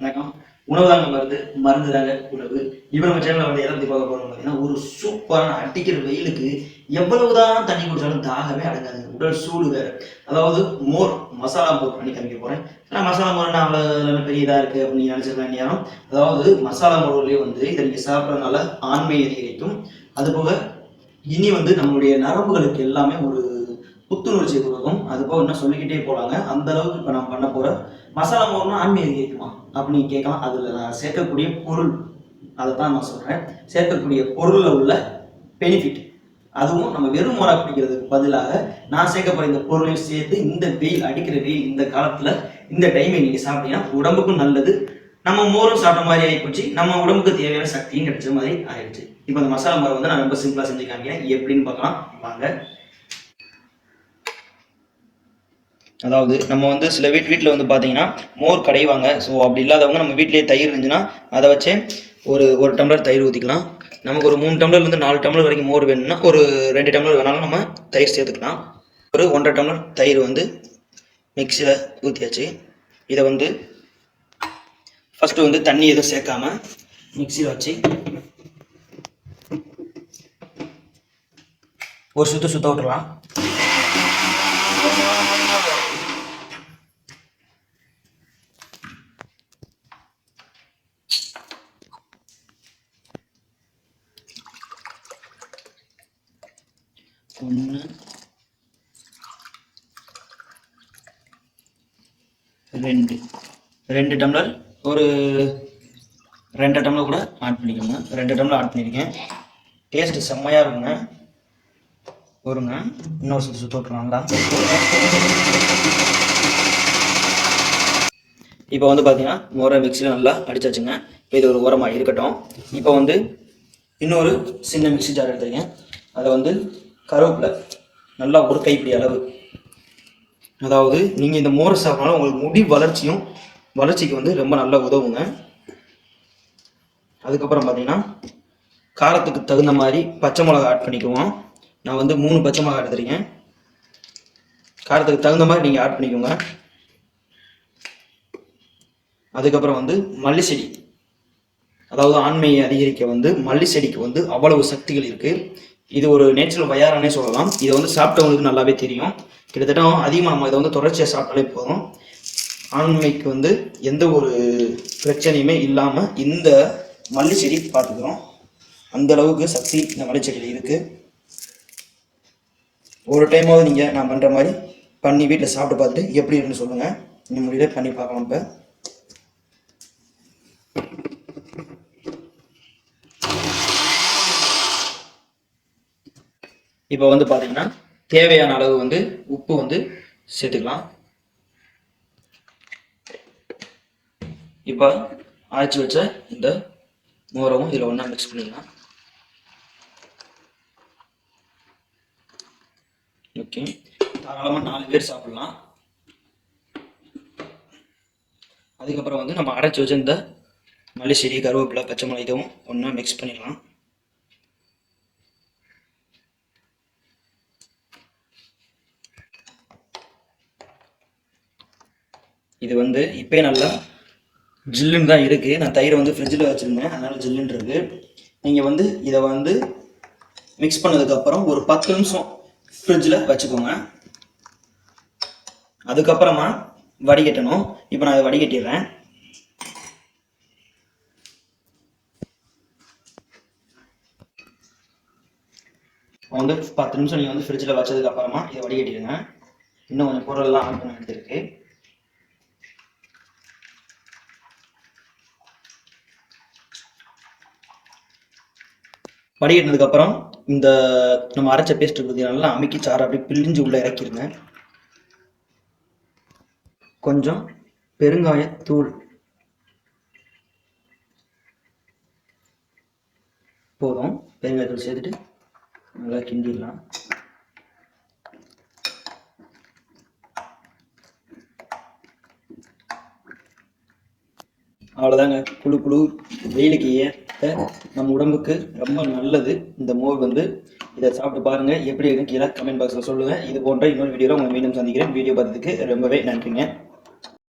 வணக்கம். உணவு தாங்க மருந்து மருந்து தாங்க உணவு இப்போ நம்ம சேனலில் வந்து எதை பற்றி பார்க்க போகிறோம் பார்த்தீங்கன்னா ஒரு சூப்பரான அடிக்கிற வெயிலுக்கு எவ்வளவுதான் தண்ணி குடிச்சாலும் தாகவே அடங்காது. உடல் சூடு வேறு. அதாவது மோர் மசாலா மோர் பண்ணி காமிக்க போகிறேன் ஆனால் மசாலா மோர்னா அவ்வளோ பெரிய இதாக இருக்குது அப்படின்னு நினச்சிருக்கேன் நேரம். அதாவது மசாலா மோர்லேயே வந்து இதை நீங்கள் சாப்பிட்றதுனால ஆண்மை அதிகரிக்கும். அதுபோக இனி வந்து நம்மளுடைய நரம்புகளுக்கு எல்லாமே ஒரு புத்துணர்ச்சியை கொடுக்கும். அது போக இன்னும் சொல்லிக்கிட்டே போகலாங்க அந்த அளவுக்கு இப்போ நான் பண்ண போகிற மசாலா மோர்னா ஆன்மீக கேட்கலாம் அப்படின்னு கேட்கலாம். அதில் நான் சேர்க்கக்கூடிய பொருள். அதை தான் நான் சொல்கிறேன் சேர்க்கக்கூடிய பொருளில் உள்ள பெனிஃபிட் அதுவும் நம்ம வெறும் மோரா குடிக்கிறதுக்கு பதிலாக நான் சேர்க்கப்படுற இந்த பொருளையும் சேர்த்து இந்த வெயில் அடிக்கிற வெயில் இந்த காலத்தில் இந்த டைமை நீங்கள் சாப்பிட்டீங்கன்னா உடம்புக்கும் நல்லது. நம்ம மோரும் சாப்பிட்ட மாதிரி ஆகிப்போச்சு நம்ம உடம்புக்கு தேவையான சக்தியும் கிடைச்ச மாதிரி ஆயிடுச்சு. இப்போ இந்த மசாலா மரம் வந்து நான் ரொம்ப சிம்பிளாக செஞ்சு காமிக்கிறேன். எப்படின்னு பார்க்கலாம். வாங்க. அதாவது நம்ம வந்து சில வீட் வீட்டில் வந்து பார்த்தீங்கன்னா மோர் கடைவாங்க. ஸோ அப்படி இல்லாதவங்க நம்ம வீட்டிலேயே தயிர் இருந்துச்சுன்னா அதை வச்சு ஒரு ஒரு டம்ளர் தயிர் ஊற்றிக்கலாம் நமக்கு ஒரு மூணு டம்ளர்லேருந்து நாலு டம்ளர் வரைக்கும் மோர் வேணும்னா ஒரு ரெண்டு டம்ளர் வேணாலும் நம்ம தயிர் சேர்த்துக்கலாம். ஒரு ஒன்றரை டம்ளர் தயிர் வந்து மிக்சியில் ஊற்றியாச்சு இதை வந்து ஃபஸ்ட்டு வந்து தண்ணி எதுவும் சேர்க்காம மிக்சியில் வச்சு ஒரு சுற்று சுத்த விட்டுலாம் ஒன்று ரெண்டு. ரெண்டு டம்ளர் ஒரு ரெண்டு டம்ளர் கூட ஆட் பண்ணிக்கோங்க. ரெண்டு டம்ளர் ஆட் பண்ணியிருக்கேன் டேஸ்ட்டு செம்மையாக இருக்குங்க. ஒருங்க இன்னொரு சுற்று சுற்று விட்டுருவாங்களா இப்போ வந்து பார்த்தீங்கன்னா முறை மிக்சியில் நல்லா அடிச்சாச்சுங்க. இப்போ இது ஒரு உரமாக இருக்கட்டும். இப்போ வந்து இன்னொரு சின்ன மிக்ஸி ஜார் எடுத்துருக்கேன். அதை வந்து கருவேப்பிலை. நல்லா ஒரு கைப்பிடி அளவு. அதாவது நீங்கள் இந்த மோரை சாப்பிட்னாலும் உங்களுக்கு முடி வளர்ச்சியும் வளர்ச்சிக்கு வந்து ரொம்ப நல்லா உதவுங்க. அதுக்கப்புறம் பார்த்தீங்கன்னா காரத்துக்கு தகுந்த மாதிரி பச்சை மிளகா ஆட் பண்ணிக்குவோம். நான் வந்து மூணு பச்சை மிளகா எடுத்துருக்கேன். காரத்துக்கு தகுந்த மாதிரி நீங்கள் ஆட் பண்ணிக்கோங்க. அதுக்கப்புறம் வந்து மல்லி செடி. அதாவது ஆண்மையை அதிகரிக்க வந்து மல்லி செடிக்கு வந்து அவ்வளவு சக்திகள் இருக்குது இது ஒரு நேச்சுரல் வயாரானே சொல்லலாம். இதை வந்து சாப்பிட்டவங்களுக்கு நல்லாவே தெரியும். கிட்டத்தட்ட அதிகமாக நம்ம இதை வந்து தொடர்ச்சியாக சாப்பிட்டாலே போதும். ஆண்மைக்கு வந்து எந்த ஒரு பிரச்சனையுமே இல்லாமல் இந்த மல்லி செடி பார்த்துக்கிறோம். அந்த அளவுக்கு சக்தி இந்த மல்லி செடியில் இருக்குது ஒரு டைமாவது நீங்கள் நான் பண்ணுற மாதிரி பண்ணி வீட்டில் சாப்பிட்டு பார்த்துட்டு எப்படி இருக்குன்னு சொல்லுங்கள் இந்த முடியல பண்ணி பார்க்கலாம் இப்போ. இப்போ வந்து பார்த்தீங்கன்னா தேவையான அளவு வந்து உப்பு வந்து சேர்த்துக்கலாம். இப்போ அரைச்சி வச்ச இந்த மோரமும் இதில் ஒன்றா மிக்ஸ் பண்ணிடலாம் ஓகே தாராளமாக நாலு பேர் சாப்பிட்லாம். அதுக்கப்புறம் வந்து நம்ம அரைச்சி வச்ச இந்த மல்லி செடி கருவேப்பிலை பச்சை மிளகாயும் இதுவும் ஒன்றா மிக்ஸ் பண்ணிடலாம் இது வந்து இப்போயே நல்லா ஜில்லுன்னு தான் இருக்குது நான் தயிர் வந்து ஃப்ரிட்ஜில் வச்சுருந்தேன். அதனால் ஜில்லுன்னு இருக்குது நீங்கள் வந்து இதை வந்து மிக்ஸ் பண்ணதுக்கப்புறம் ஒரு பத்து நிமிஷம் ஃப்ரிட்ஜில் வச்சுக்கோங்க. அதுக்கப்புறமா வடிகட்டணும். இப்போ நான் இதை வடிகட்டிடுறேன். வந்து பத்து நிமிஷம் நீங்கள் வந்து ஃப்ரிட்ஜில் வச்சதுக்கு அப்புறமா இதை வடிகட்டிடுங்க. இன்னும் கொஞ்சம் பொருள்லாம் ஆட் பண்ணி வடிகட்டினதுக்கப்புறம் இந்த நம்ம அரைச்ச பேஸ்ட் இருக்குது நல்லா அமுக்கி சாறு அப்படியே பிழிஞ்சு உள்ள இறக்கிருங்க. கொஞ்சம் பெருங்காயத்தூள் போதும். பெருங்காயத்தூள் சேர்த்துட்டு நல்லா கிண்டிடலாம். அவ்வளோதாங்க குழு குழு வெயிலுக்கு ஏற்ற நம்ம உடம்புக்கு ரொம்ப நல்லது. இந்த மோர் வந்து இதை சாப்பிட்டு பாருங்க. எப்படி இருக்குன்னு கீழே கமெண்ட் பாக்ஸில் சொல்லுங்கள் இது போன்ற இன்னொரு வீடியோவில் உங்களை மீண்டும் சந்திக்கிறேன். வீடியோ பார்த்ததுக்கு ரொம்பவே நன்றிங்க.